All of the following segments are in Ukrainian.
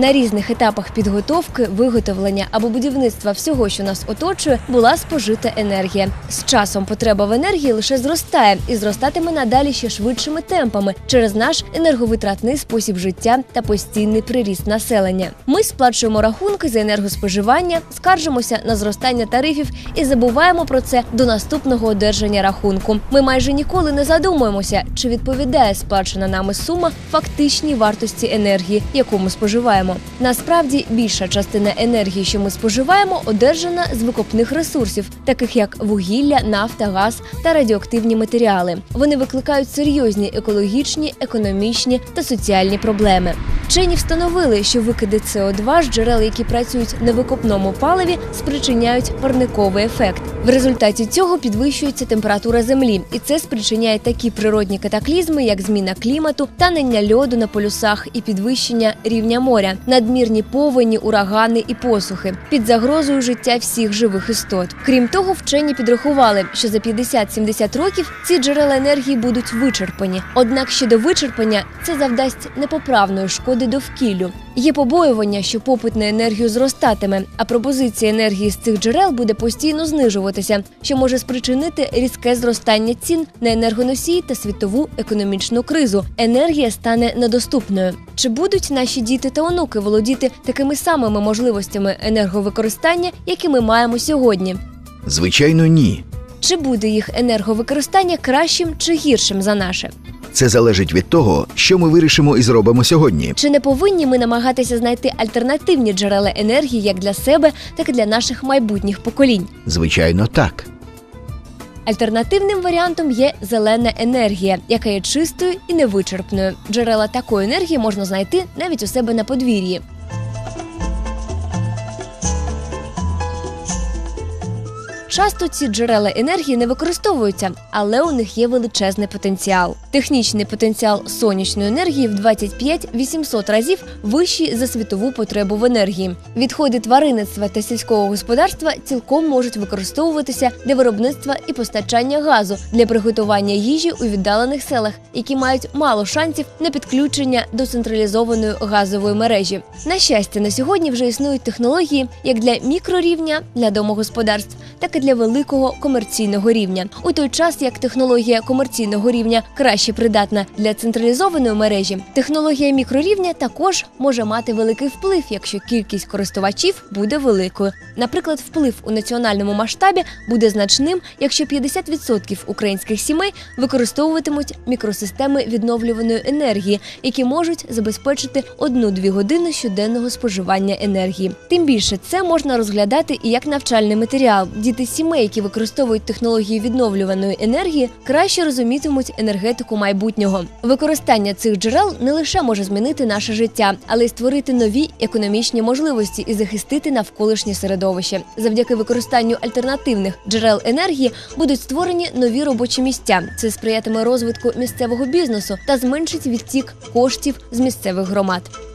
на різних етапах підготовки, виготовлення або будівництва всього, що нас оточує, була спожита енергія. З часом потреба в енергії лише зростає і зростатиме надалі ще швидшими темпами через наш енерговитратний спосіб життя та постійний приріст населення. Ми сплачуємо рахунки за енергоспоживання, скаржимося на зростання тарифів і забуваємо про це до наступного одержання рахунку. Ми майже ніколи не задумуємося, чи відповідає сплачена нами сума фактичній вартості енергії, яку ми споживаємо. Насправді більша частина енергії, що ми споживаємо, одержана з викопних ресурсів, таких як вугілля, нафта, газ та радіоактивні матеріали. Вони викликають серйозні екологічні, економічні та соціальні проблеми. Вчені встановили, що викиди СО2 з джерел, які працюють на викопному паливі, спричиняють парниковий ефект. В результаті цього підвищується температура землі, і це спричиняє такі природні катаклізми, як зміна клімату, танення льоду на полюсах і підвищення рівня моря, надмірні повені, урагани і посухи під загрозою життя всіх живих істот. Крім того, вчені підрахували, що за 50-70 років ці джерела енергії будуть вичерпані. Однак щодо вичерпання це завдасть непоправної шкоди довкіллю. Є побоювання, що попит на енергію зростатиме, а пропозиція енергії з цих джерел буде постійно знижуватися, що може спричинити різке зростання цін на енергоносії та світову економічну кризу. Енергія стане недоступною. Чи будуть наші діти та онуки володіти такими самими можливостями енерговикористання, які ми маємо сьогодні? Звичайно, ні. Чи буде їх енерговикористання кращим чи гіршим за наше? Це залежить від того, що ми вирішимо і зробимо сьогодні. Чи не повинні ми намагатися знайти альтернативні джерела енергії як для себе, так і для наших майбутніх поколінь? Звичайно, так. Альтернативним варіантом є зелена енергія, яка є чистою і невичерпною. Джерела такої енергії можна знайти навіть у себе на подвір'ї. Часто ці джерела енергії не використовуються, але у них є величезний потенціал. Технічний потенціал сонячної енергії в 25-800 разів вищий за світову потребу в енергії. Відходи тваринництва та сільського господарства цілком можуть використовуватися для виробництва і постачання газу для приготування їжі у віддалених селах, які мають мало шансів на підключення до централізованої газової мережі. На щастя, на сьогодні вже існують технології як для мікрорівня для домогосподарств, так і для великого комерційного рівня. У той час як технологія комерційного рівня краще придатна для централізованої мережі, технологія мікрорівня також може мати великий вплив, якщо кількість користувачів буде великою. Наприклад, вплив у національному масштабі буде значним, якщо 50% українських сімей використовуватимуть мікросистеми відновлюваної енергії, які можуть забезпечити 1-2 години щоденного споживання енергії. Тим більше це можна розглядати і як навчальний матеріал. Діти сімей, які використовують технології відновлюваної енергії, краще розумітимуть енергетику майбутнього. Використання цих джерел не лише може змінити наше життя, але й створити нові економічні можливості і захистити навколишнє середовище. Завдяки використанню альтернативних джерел енергії будуть створені нові робочі місця. Це сприятиме розвитку місцевого бізнесу та зменшить відтік коштів з місцевих громад.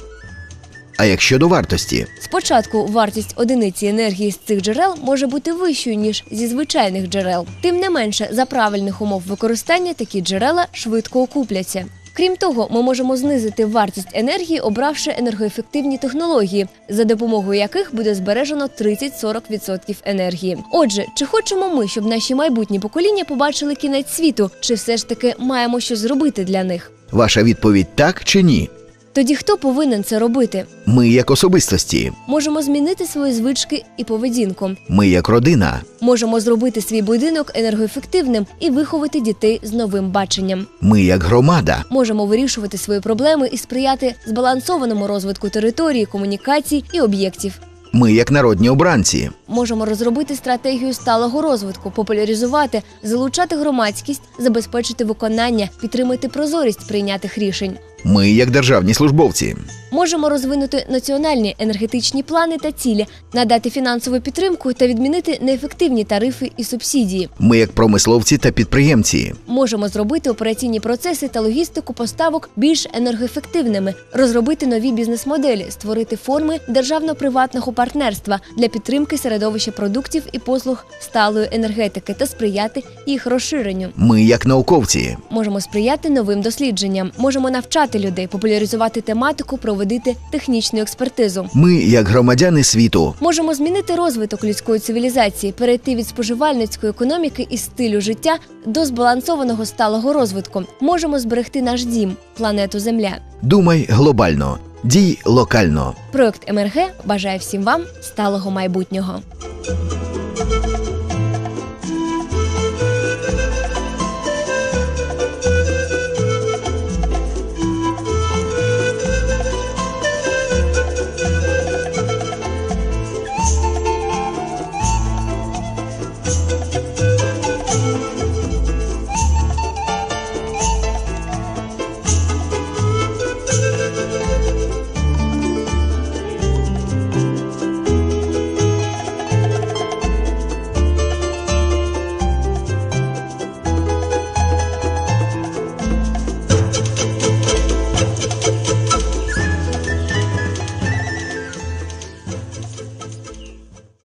А як щодо вартості, Спочатку вартість одиниці енергії з цих джерел може бути вищою ніж зі звичайних джерел. Тим не менше, за правильних умов використання такі джерела швидко окупляться. Крім того, ми можемо знизити вартість енергії, обравши енергоефективні технології, за допомогою яких буде збережено 30-40% енергії. Отже, чи хочемо ми, щоб наші майбутні покоління побачили кінець світу, чи все ж таки маємо щось зробити для них? ваша відповідь так чи ні? Тоді хто повинен це робити? Ми як особистості, Можемо змінити свої звички і поведінку. ми як родина, Можемо зробити свій будинок енергоефективним і виховати дітей з новим баченням. ми як громада, Можемо вирішувати свої проблеми і сприяти збалансованому розвитку території, комунікацій і об'єктів. ми як народні обранці, Можемо розробити стратегію сталого розвитку, популяризувати, залучати громадськість, забезпечити виконання, підтримати прозорість прийнятих рішень. Ми як державні службовці, Можемо розвинути національні енергетичні плани та цілі, надати фінансову підтримку та відмінити неефективні тарифи і субсидії. ми як промисловці та підприємці, Можемо зробити операційні процеси та логістику поставок більш енергоефективними, розробити нові бізнес-моделі, створити форми державно-приватного партнерства для підтримки середовища продуктів і послуг сталої енергетики та сприяти їх розширенню. ми як науковці, Можемо сприяти новим дослідженням, можемо навчати людей, популяризувати тематику, проводити технічну експертизу. Ми, як громадяни світу, Можемо змінити розвиток людської цивілізації, перейти від споживальницької економіки і стилю життя до збалансованого сталого розвитку. Можемо зберегти наш дім, планету Земля. думай глобально, дій локально. Проект МРГ бажає всім вам сталого майбутнього.